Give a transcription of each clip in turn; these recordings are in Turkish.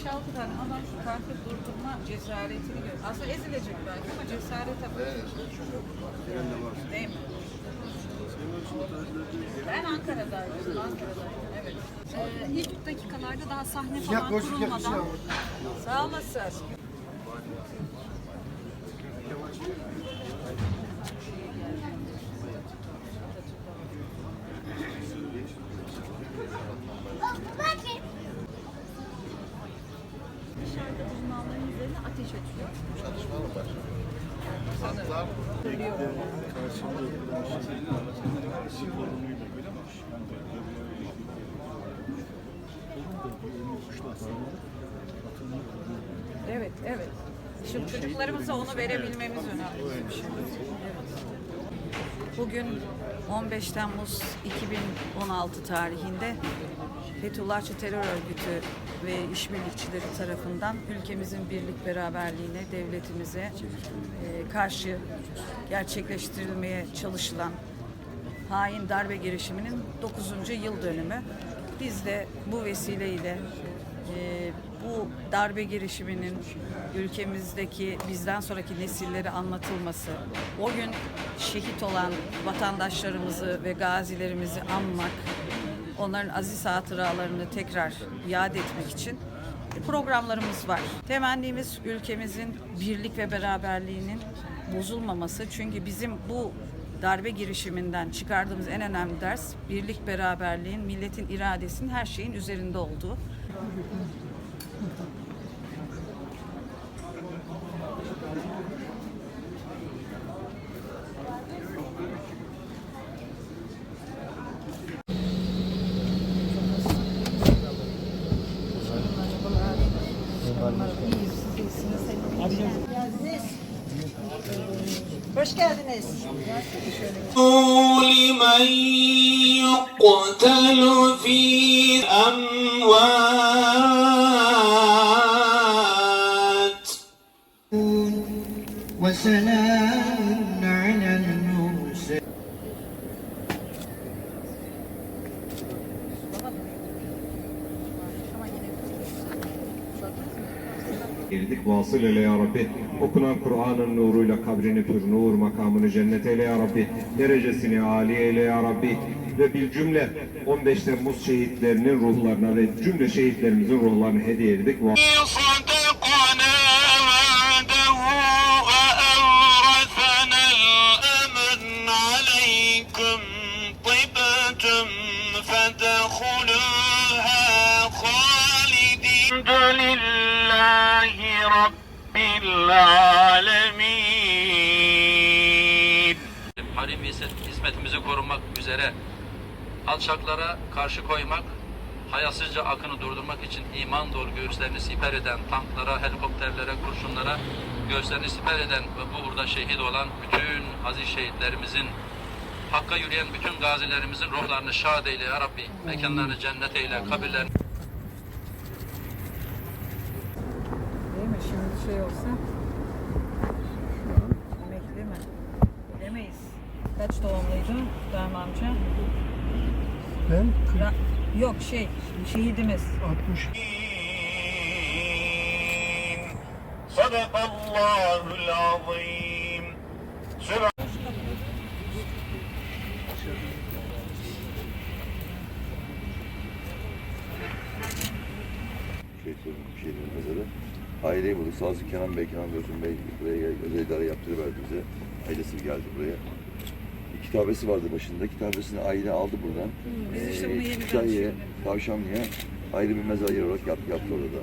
5-6 tane adam şu kartı durdurma cesaretini gör. Aslında ezilecek belki ama cesaret tabii. Değil mi? Ben Ankara'daydım. Ankara'daydım. Evet. Ee, ilk dakikalarda daha sahne falan boşluk kurulmadan. Sağ olasın. Dışarıda uzmanların üzerine ateş açıyor. Evet, evet. Şimdi çocuklarımıza onu verebilmemiz önemli. Evet. Bugün 15 Temmuz 2016 tarihinde Fethullahçı terör örgütü ve işbirlikçileri tarafından ülkemizin birlik beraberliğine, devletimize e, karşı gerçekleştirilmeye çalışılan hain darbe girişiminin 9. yıl dönümü. Biz de bu vesileyle e, bu darbe girişiminin ülkemizdeki bizden sonraki nesillere anlatılması, o gün şehit olan vatandaşlarımızı ve gazilerimizi anmak, onların aziz hatıralarını tekrar yad etmek için programlarımız var. Temennimiz ülkemizin birlik ve beraberliğinin bozulmaması. Çünkü bizim bu darbe girişiminden çıkardığımız en önemli ders birlik, beraberliğin, milletin iradesinin her şeyin üzerinde olduğu. Hoş geldiniz. لمن يقتل في أموات Girdik vasıl eyle ya Rabbi. Okunan Kur'an'ın nuruyla kabrini pür nur, makamını cennet eyle ya Rabbi. Derecesini âli eyle ya Rabbi. Ve bir cümle 15 Temmuz şehitlerinin ruhlarına ve cümle şehitlerimizin ruhlarını hediye ettik. صدقنا وعده وأورثنا الأمن عليكم طبتم فادخلوها خالدين الحمد لله Rabbil Harim hizmetimizi korumak üzere alçaklara karşı koymak, hayasızca akını durdurmak için iman dolu göğüslerini siper eden tanklara, helikopterlere, kurşunlara göğüslerini siper eden ve bu uğurda şehit olan bütün aziz şehitlerimizin Hakka yürüyen bütün gazilerimizin ruhlarını şad eyle ya Rabbi. Mekanlarını cennet eyle, kabirlerini... Şimdi şey olsa şu an emekli mi? Bilemeyiz. Kaç doğumluydu Rahmi amca? Ben? Ra Yok şey, şehidimiz. 60. Sadakallahul azim. Şey söyleyeyim, şey. Aileyi bulduk. Sağ olsun Kenan Bey, Kenan Dursun Bey buraya gel, özel idare yaptırıverdi bize. Ailesi geldi buraya. Bir kitabesi vardı başında. Kitabesini aile aldı buradan. Biz işte bunu yeniden Kütahya'ya, şimdi. Tavşanlı'ya ayrı bir mezar yeri olarak yaptı, yaptı orada.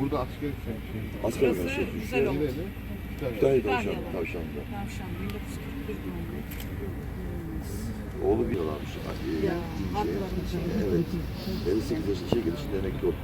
Burada asker şey. Asker Burası şey, güzel oldu. Kütahya Tavşanlı, Kütahya'da. Tavşanlı'da. Tavşan 1941 doğumlu. Oğlu bir yalamış. Ya, haklarını şey. Evet. 58 yaşında şey gelişinde emekli oldu.